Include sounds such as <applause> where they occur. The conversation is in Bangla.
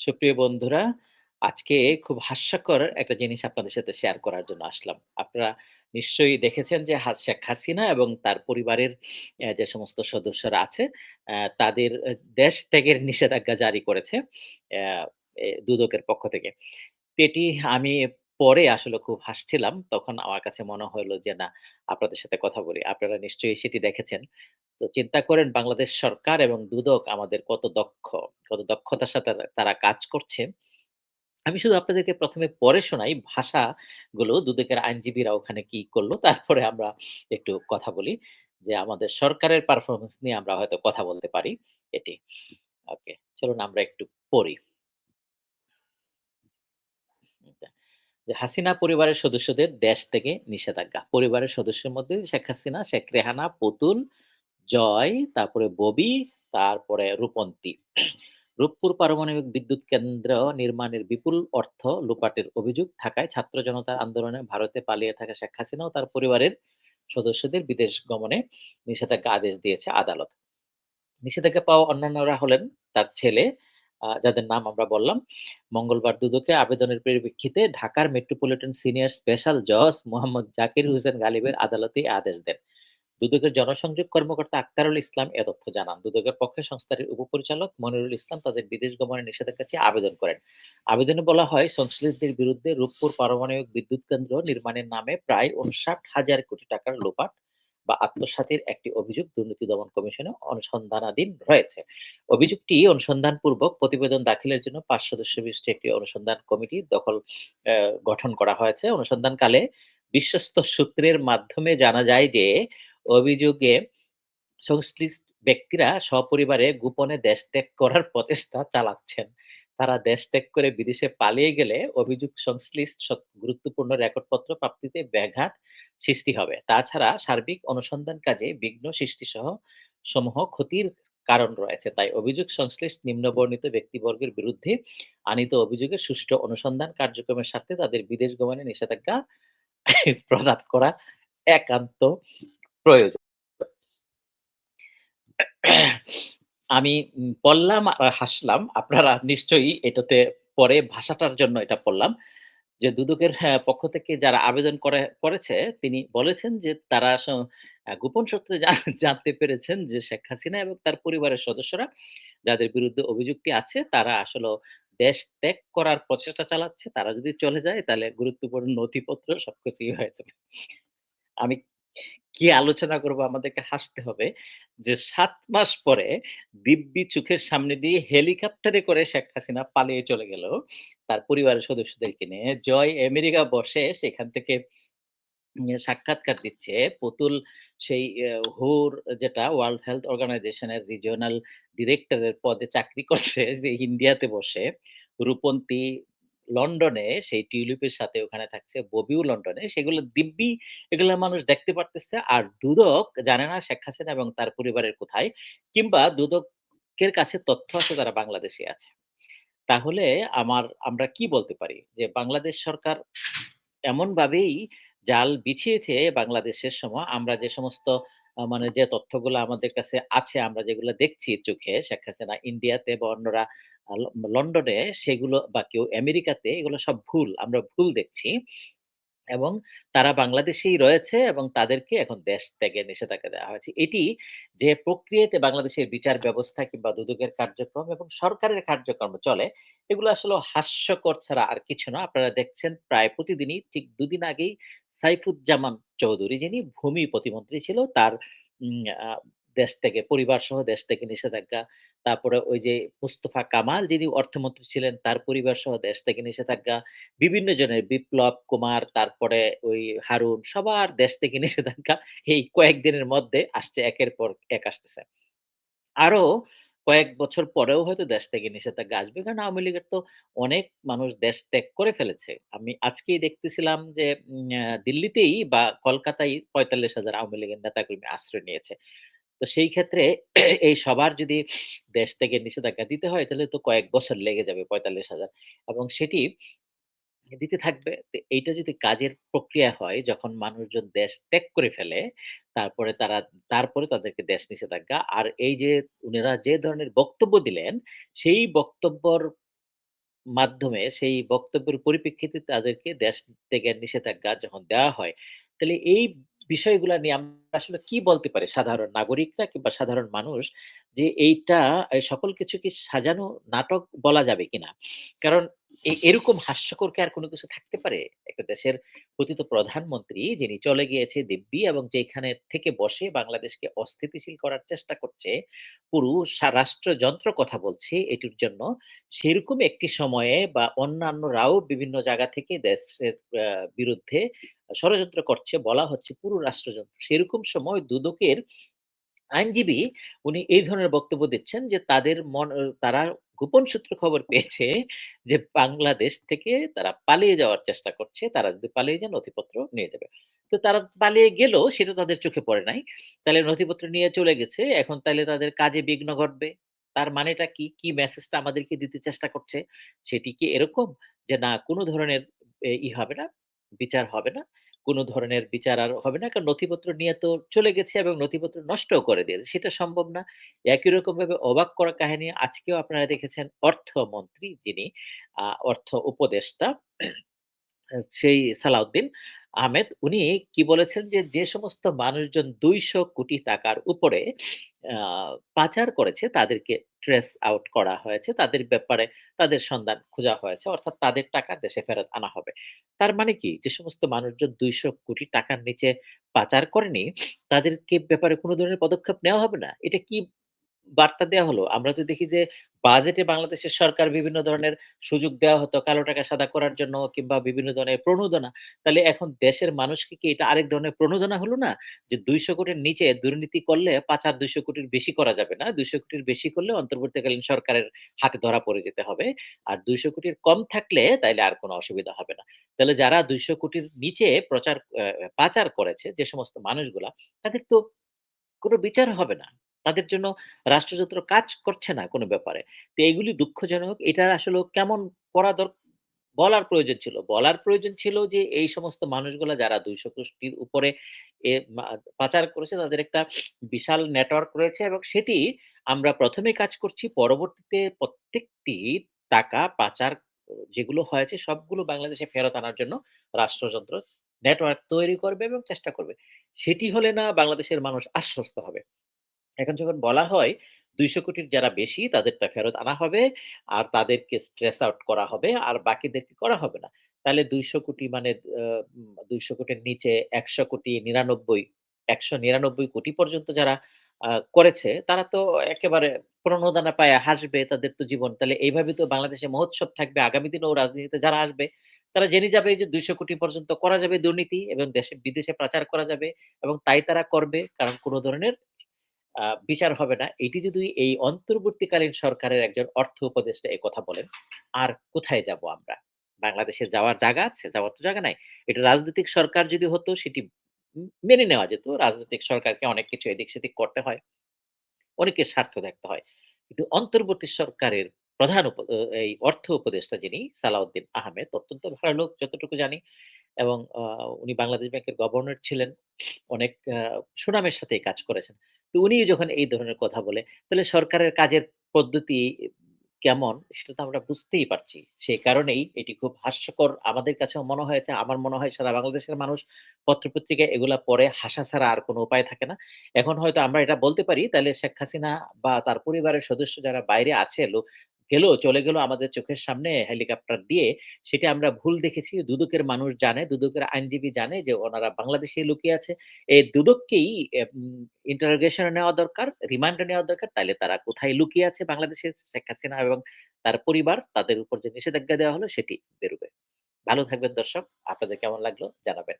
সুপ্রিয় বন্ধুরা, আজকে খুব হাস্যকর একটা জিনিস আপনাদের সাথে শেয়ার করার জন্য আসলাম। আপনারা নিশ্চয়ই দেখেছেন যে শেখ হাসিনা এবং তার পরিবারের যে সমস্ত সদস্যরা আছে, তাদের দেশ ত্যাগের নিষেধাজ্ঞা জারি করেছে দুদকের পক্ষ থেকে। এটি আমি পরে আসলে খুব হাসছিলাম। তখন আমার কাছে মনে হলো যে না, আপনাদের সাথে কথা বলি। আপনারা নিশ্চয়ই সেটি দেখেছেন। তো চিন্তা করেন বাংলাদেশ সরকার এবং দুদক আমাদের কত দক্ষ, কত দক্ষতার সাথে তারা কাজ করছে। আমি শুধু আপনাদেরকে ১ম এ পড়ে শোনাই ভাষাগুলো দুদকের আইনজীবীরা ওখানে কি করল। তারপরে আমরা একটু কথা বলি যে আমাদের সরকারের পারফরম্যান্স নিয়ে আমরা হয়তো কথা বলতে পারি এটি। ওকে, চলুন আমরা একটু পড়ি। হাসিনা পরিবারের সদস্যদের দেশ থেকে নিষেধাজ্ঞা। পরিবারের সদস্যের মধ্যে শেখ হাসিনা, শেখ রেহানা, পুতুল, জয়, তারপরে ববি, তারপরে রূপন্তী। রূপপুর পারমাণবিক বিদ্যুৎ কেন্দ্র নির্মাণের বিপুল অর্থ লুপাটের অভিযোগ থাকায় ছাত্র জনতার আন্দোলনে ভারতে পালিয়ে থাকা শেখ হাসিনা ও তার পরিবারের সদস্যদের বিদেশ গমনে নিষেধাজ্ঞা আদেশ দিয়েছে আদালত। নিষেধাজ্ঞা পাওয়া অন্যান্যরা হলেন তার ছেলে, যাদের নাম আমরা বললাম। মঙ্গলবার দুদকে আবেদনের পরিপ্রেক্ষিতে ঢাকার মেট্রোপলিটন সিনিয়র স্পেশাল জজ মোহাম্মদ জাকির হোসেন গালিবের আদালতে আদেশ দেন। দুদকের জনসংযোগ কর্মকর্তা আক্তারুল ইসলাম এ তথ্য জানান। দুদকের পক্ষে সংস্থাটির উপপরিচালক মনিরুল ইসলাম তাদের বিদেশ গমনের নিষেধাজ্ঞা চেয়ে আবেদন করেন। আবেদনে বলা হয় সংশ্লিষ্টদের বিরুদ্ধে রূপপুর পারমাণবিক বিদ্যুৎ কেন্দ্র নির্মাণের নামে প্রায় ৫৯,০০০ কোটি টাকার লোপাট বা আত্মসাতের একটি অভিযোগ দুর্নীতি দমন কমিশনে অনুসন্ধানাধীন রয়েছে। অভিযোগটি অনুসন্ধান পূর্বক প্রতিবেদন দাখিলের জন্য পাঁচ সদস্য বিশিষ্ট একটি অনুসন্ধান কমিটি দখল গঠন করা হয়েছে। অনুসন্ধানকালে বিশ্বস্ত সূত্রের মাধ্যমে জানা যায় যে, অভিযোগে সংশ্লিষ্ট ব্যক্তিরা সপরিবারে গোপনে দেশ ত্যাগ করার প্রচেষ্টা চালাচ্ছেন। তারা দেশ ত্যাগ করে বিদেশে পালিয়ে গেলে অভিযোগ সংশ্লিষ্ট গুরুত্বপূর্ণ রেকর্ডপত্র প্রাপ্তিতে ব্যাঘাত সৃষ্টি হবে। তাছাড়া সার্বিক অনুসন্ধান কাজে বিঘ্ন সৃষ্টি সহ সমূহ ক্ষতির কারণ রয়েছে। তাই অভিযোগ সংশ্লিষ্ট নিম্নবর্ণিত ব্যক্তিবর্গের বিরুদ্ধে আনিত অভিযোগের সুষ্ঠু অনুসন্ধান কার্যক্রমের স্বার্থে তাদের বিদেশ গমনে নিষেধাজ্ঞা প্রদান করা একান্ত প্রয়োজন। আমি পড়লাম আর হাসলাম। আপনারা নিশ্চয়ই এটাতে পরে ভাষাটার জন্য এটা পড়লাম। যে দুদকের হ্যাঁ, পক্ষ থেকে যারা আবেদন করে করেছে তিনি বলেছেন যে তারা গোপন সূত্রে জানতে পেরেছেন যে শেখ হাসিনা এবং তার পরিবারের সদস্যরা যাদের বিরুদ্ধে অভিযোগটি আছে তারা আসলেও দেশ ত্যাগ করার প্রচেষ্টা চালাচ্ছে। তারা যদি চলে যায় তাহলে গুরুত্বপূর্ণ নথিপত্র সবকিছুই হয়ে যাবে। আমি কি আলোচনা করব আমাদেরকে হাসতে হবে যে ৭ মাস পরে দিব্যি চোখের সামনে দিয়ে হেলিকপ্টারে করে শেখ হাসিনা পালিয়ে চলে গেল তার পরিবারের সদস্যদেরকে নিয়ে। জয় আমেরিকা বসে সেখান থেকে সাক্ষাৎকার দিচ্ছে। পুতুল সেই হুর যেটা ওয়ার্ল্ড হেলথ অর্গানাইজেশন এর রিজিওনাল ডিরেক্টরের পদে চাকরি করছে, যে ইন্ডিয়াতে বসে। রূপন্তী লন্ডনে সেই টিউলিপের সাথে ওখানে থাকছে। ববিও লন্ডনে। সেগুলো দিব্যি এগুলা মানুষ দেখতে পারতেছে। আর দুদক জানে না শেখ হাসিনা এবং তার পরিবারের কোথায়। কিংবা দুদকের কাছে তথ্য আছে তারা বাংলাদেশে আছে। তাহলে আমার আমরা কি বলতে পারি? যে বাংলাদেশ সরকার এমনভাবেই জাল বিছিয়েছে বাংলাদেশের সময় আমরা যে সমস্ত মানে যে তথ্যগুলো আমাদের কাছে আছে, আমরা যেগুলো দেখছি চোখে শেখ হাসিনা ইন্ডিয়াতে বা অন্যরা লন্ডনে সেগুলো বা কেউ আমেরিকাতে এগুলো সব ভুল। আমরা ভুল দেখছি। এবং তারা বাংলাদেশেই রয়েছে এবং তাদেরকে এখন দেশ ত্যাগের নিষেধাজ্ঞা দেওয়া হয়েছে। এটি যে প্রক্রিয়াতে বাংলাদেশের বিচার ব্যবস্থা কিংবা দুদকের কার্যক্রম এবং সরকারের কার্যক্রম চলে, এগুলো আসলে হাস্যকর ছাড়া আর কিছু না। আপনারা দেখছেন প্রায় প্রতিদিনই ঠিক দুদিন আগেই সাইফুজ্জামান চৌধুরী যিনি ভূমি প্রতিমন্ত্রী ছিল তার দেশ থেকে পরিবারসহ দেশ থেকে নিষেধাজ্ঞা। তারপরে ওই যে মুস্তফা কামাল যিনি অর্থমন্ত্রী ছিলেন তার পরিবারসহ দেশ থেকে নিষেধাজ্ঞা। বিভিন্ন জনের বিপ্লব কুমার, তারপরে ওই হারুন সবার দেশ থেকে নিষেধাজ্ঞা এই কয়েকদিনের মধ্যে আসছে একের পর এক আসতেছে। আরও কয়েক বছর পরেও হয়তো দেশ থেকে নিষেধাজ্ঞা আসবে। কারণ আওয়ামী লীগের তো অনেক মানুষ দেশ ত্যাগ করে ফেলেছে। আমি আজকেই দেখতেছিলাম যে দিল্লিতেই বা কলকাতায় ৪৫,০০০ আওয়ামী লীগের নেতাকর্মী আশ্রয় নিয়েছে। তো সেই ক্ষেত্রে <clears throat> এই সবার যদি দেশ থেকে নিষেধাজ্ঞা দিতে হয় তাহলে তো কয়েক বছর লেগে যাবে ৪৫,০০০ এবং সেটি দিতে থাকবে। এইটা যদি কাজের প্রক্রিয়া হয় যখন মানুষজন দেশ ত্যাগ করে ফেলে, তারপরে তারা তারপরে তাদেরকে দেশ নিষেধাজ্ঞা। আর এই যে উনারা যে ধরনের বক্তব্য দিলেন, সেই বক্তব্যর মাধ্যমে সেই বক্তব্যের পরিপ্রেক্ষিতে তাদেরকে দেশ থেকে নিষেধাজ্ঞা যখন দেওয়া হয়, তাহলে এই বিষয়গুলা নিয়ে আমরা আসলে কি বলতে পারি সাধারণ নাগরিকরা কিংবা সাধারণ মানুষ যে এইটা সকল কিছু কি সাজানো নাটক বলা যাবে কিনা? কারণ এরকম হাস্যকর কি আর কোনো কিছু থাকতে পারে? একটা দেশের পতিত প্রধানমন্ত্রী যিনি চলে গিয়েছে দিব্যি এবং যেখানে থেকে বসে বাংলাদেশকে অস্থিতিশীল করার চেষ্টা করছে, পুরো রাষ্ট্রযন্ত্র কথা বলছে এটির জন্য। সেরকম একটি সময়ে বা অন্যান্যরাও বিভিন্ন জায়গা থেকে দেশের বিরুদ্ধে ষড়যন্ত্র করছে বলা হচ্ছে পুরো রাষ্ট্রযন্ত্র। সেরকম সময় দুদকের আইনজীবী উনি এই ধরনের বক্তব্য দিচ্ছেন যে তাদের মন তারা গোপন সূত্র খবর পেয়েছে যে বাংলাদেশ থেকে তারা পালিয়ে যাওয়ার চেষ্টা করছে। তারা যদি পালিয়ে যায় নথিপত্র নিয়ে যাবে। তো তারা পালিয়ে গেলেও সেটা তাদের চোখে পড়ে নাই। তাহলে নথিপত্র নিয়ে চলে গেছে। এখন তাহলে তাদের কাজে বিঘ্ন ঘটবে। তার মানেটা কি? কি মেসেজটা আমাদেরকে দিতে চেষ্টা করছে? সেটি কি এরকম যে না কোনো ধরনের ই হবে না, বিচার হবে না। কোন ধরনের বিচার আর হবে না। কারণ নথিপত্র নিয়ে তো চলে গেছে এবং নথিপত্র নষ্ট করে দিয়েছে। সেটা সম্ভব না। একই রকম ভাবে অবাক করা কাহিনী আজকেও আপনারা দেখেছেন অর্থমন্ত্রী যিনি অর্থ উপদেষ্টা সেই সালাউদ্দিন আহমেদ উনি কি বলেছেন যে, যে সমস্ত মানুষজন ২০০ কোটি টাকার উপরে পাচার করেছে তাদেরকে ট্রেস আউট করা হয়েছে। তাদের ব্যাপারে তাদের সন্ধান খোঁজা হয়েছে। অর্থাৎ তাদের টাকা দেশে ফেরত আনা হবে। তার মানে কি? যে সমস্ত মানুষজন ২০০ কোটি টাকার নিচে পাচার করেনি, তাদেরকে ব্যাপারে কোনো ধরনের পদক্ষেপ নেওয়া হবে না। এটা কি বার্তা দেওয়া হলো? আমরা তো দেখি যে বাজেটে বাংলাদেশের সরকার বিভিন্ন ধরনের সুযোগ দেওয়া হতো, কালো টাকা সাদা করার জন্য কিংবা বিভিন্ন ধরনের প্রণোদনা। তাহলে এখন দেশের মানুষকে কি এটা আরেক ধরনের প্রণোদনা হলো না? যে ২০০ কোটির নিচে দুর্নীতি করলে পাচার ২০০ কোটির বেশি করা যাবে না। ২০০ কোটির বেশি করলে অন্তর্বর্তীকালীন সরকারের হাতে ধরা পড়ে যেতে হবে। আর ২০০ কোটির কম থাকলে তাইলে আর কোনো অসুবিধা হবে না। তাহলে যারা ২০০ কোটির নিচে প্রচার পাচার করেছে যে সমস্ত মানুষগুলা, তাদের তো কোনো বিচার হবে না। তাদের জন্য রাষ্ট্রযন্ত্র কাজ করছে না কোনো ব্যাপারে। তো এগুলি দুঃখজনক। এটার আসলে কেমন করা দর, বলার প্রয়োজন ছিল। বলার প্রয়োজন ছিল যে, এই সমস্ত মানুষগুলা যারা ২০০ কোটির উপরে পাচার করেছে, তাদের একটা বিশাল নেটওয়ার্ক রয়েছে এবং সেটি আমরা ১ম এ কাজ করছি। পরবর্তীতে প্রত্যেকটি টাকা পাচার যেগুলো হয়েছে, সবগুলো বাংলাদেশে ফেরত আনার জন্য রাষ্ট্রযন্ত্র নেটওয়ার্ক তৈরি করবে এবং চেষ্টা করবে। সেটি হলে না বাংলাদেশের মানুষ আশ্বস্ত হবে। এখন যখন বলা হয় ২০০ কোটির যারা বেশি তাদেরটা ফেরত আনা হবে আর তাদেরকে স্ট্রেস আউট করা হবে আর বাকিদেরকে করা হবে না। তাহলে ২০০ কোটি মানে ২০০ কোটির নিচে ১০০ কোটি ৯৯ ১৯৯ কোটি পর্যন্ত যারা করেছে, তারা তো একেবারে প্রণোদনা পায়া হাসবে। তাদের তো জীবন তাহলে এইভাবে তো বাংলাদেশে মহোৎসব থাকবে। আগামী দিনেও রাজনীতিতে যারা আসবে, তারা জেনে যাবে যে ২০০ কোটি পর্যন্ত করা যাবে দুর্নীতি এবং দেশে, বিদেশে প্রচার করা যাবে এবং তাই তারা করবে। কারণ কোনো ধরনের বিচার হবে না। এটি যদি এই অন্তর্বর্তীকালীন সরকারের একজন অর্থ উপদেষ্টা এ কথা বলেন, আর কোথায় যাব আমরা? বাংলাদেশের যাওয়ার জায়গা আছে? যাওয়ার তো জায়গা নাই। এটা রাজনৈতিক সরকার যদি হতো সেটি মেনে নেওয়া যেত। রাজনৈতিক সরকারকে অনেক কিছু এদিক-সেদিক করতে হয়। অনেকের স্বার্থ দেখতে হয়। কিন্তু অন্তর্বর্তী সরকারের প্রধান এই অর্থ উপদেষ্টা যিনি সালাউদ্দিন আহমেদ অত্যন্ত ভালো লোক যতটুকু জানি এবং উনি বাংলাদেশ ব্যাংকের গভর্নর ছিলেন। অনেক সুনামের সাথেই কাজ করেছেন। তো উনি যখন এই ধরনের কথা বলে, তাহলে সরকারের কাজের পদ্ধতি কেমন সেটা তো আমরা বুঝতেই পারছি। সেই কারণেই এটি খুব হাস্যকর আমাদের কাছেও মনে হয়েছে। আমার মনে হয় সারা বাংলাদেশের মানুষ পত্র-পত্রিকায় এগুলা পরে হাসা ছাড়া আর কোনো উপায় থাকে না। এখন হয়তো আমরা এটা বলতে পারি তাহলে শেখ হাসিনা বা তার পরিবারের সদস্য যারা বাইরে আছে গেল চলে গেল আমাদের চোখের সামনে হেলিকপ্টার দিয়ে সেটা আমরা ভুল দেখেছি। দুদকের মানুষ জানে, দুদকের আইনজীবী জানে যে ওনারা বাংলাদেশে লুকিয়ে আছে। এই দুদককেই ইন্টারোগেশন নেওয়া দরকার, রিমান্ড নেওয়া দরকার। তাইলে তারা কোথায় লুকিয়ে আছে বাংলাদেশে শেখ হাসিনা এবং তার পরিবার তাদের উপর যে নিষেধাজ্ঞা দেওয়া হলো সেটি বেরোবে। ভালো থাকবেন দর্শক। আপনাদের কেমন লাগল জানাবেন।